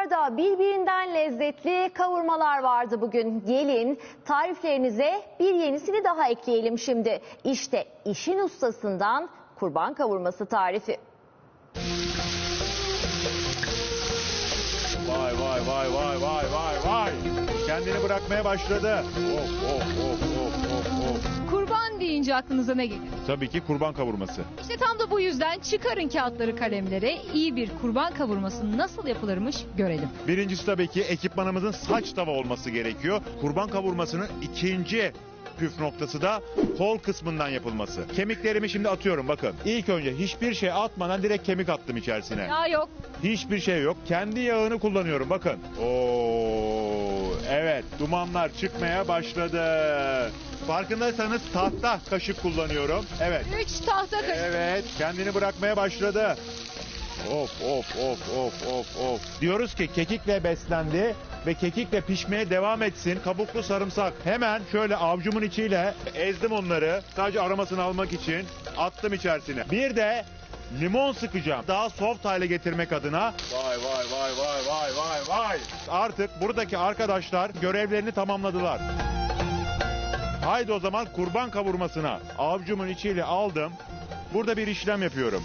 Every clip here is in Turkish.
Sofralarda birbirinden lezzetli kavurmalar vardı bugün. Gelin tariflerinize bir yenisini daha ekleyelim şimdi. İşte işin ustasından kurban kavurması tarifi. Vay vay vay vay vay vay vay. Kendini bırakmaya başladı. Of of of of of of. Deyince aklınıza ne gelir? Tabii ki kurban kavurması. İşte tam da bu yüzden çıkarın kağıtları kalemlere iyi bir kurban kavurması nasıl yapılırmış görelim. Birincisi tabii ki ekipmanımızın saç tava olması gerekiyor. Kurban kavurmasının ikinci püf noktası da kol kısmından yapılması. Kemiklerimi şimdi atıyorum bakın. İlk önce hiçbir şey atmadan direkt kemik attım içerisine. Ya yok. Hiçbir şey yok. Kendi yağını kullanıyorum bakın. Oo, evet dumanlar çıkmaya başladı. Farkındaysanız tahta kaşık kullanıyorum. Evet. 3 tahta kaşık. Evet, kendini bırakmaya başladı. Of of of of of of. Diyoruz ki kekikle beslendi ve kekikle pişmeye devam etsin. Kabuklu sarımsak. Hemen şöyle avcumun içiyle ezdim onları. Sadece aromasını almak için attım içerisine. Bir de limon sıkacağım. Daha soft hale getirmek adına. Vay vay vay vay vay vay vay. Artık buradaki arkadaşlar görevlerini tamamladılar. Haydi o zaman kurban kavurmasına avcumun içiyle aldım. Burada bir işlem yapıyorum.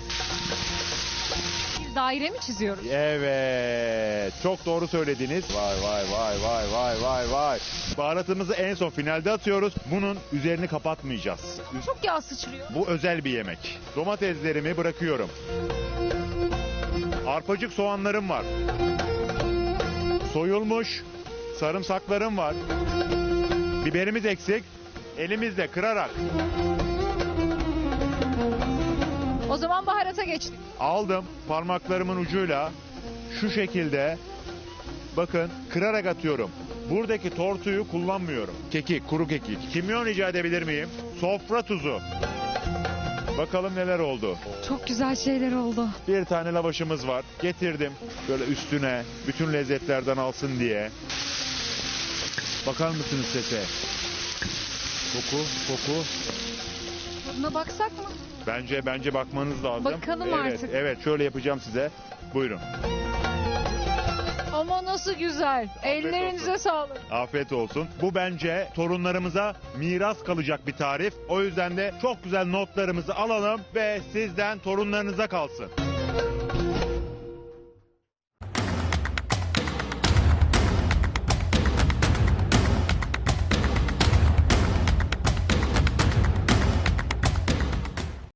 Bir daire mi çiziyoruz? Evet. Çok doğru söylediniz. Vay vay vay vay vay vay vay. Baharatımızı en son finalde atıyoruz. Bunun üzerini kapatmayacağız. Çok yağ sıçrıyor. Bu özel bir yemek. Domateslerimi bırakıyorum. Arpacık soğanlarım var. Soyulmuş sarımsaklarım var. Biberimiz eksik. Elimizle kırarak O zaman baharata geçtik. aldım parmaklarımın ucuyla şu şekilde bakın kırarak atıyorum. Buradaki tortuyu kullanmıyorum. Kekik, kuru kekik. Kimyon rica edebilir miyim? Sofra tuzu. Bakalım neler oldu. Çok güzel şeyler oldu. Bir tane lavaşımız var. Getirdim. Böyle üstüne bütün lezzetlerden alsın diye. Bakar mısınız sese? Koku, koku. Tadına baksak mı? Bence bence bakmanız lazım. Bakalım evet, artık. Evet, şöyle yapacağım size. Buyurun. Nasıl güzel. Ellerinize olsun. sağlık. Afiyet olsun. Bu bence torunlarımıza miras kalacak bir tarif. O yüzden de çok güzel notlarımızı alalım ve sizden torunlarınıza kalsın.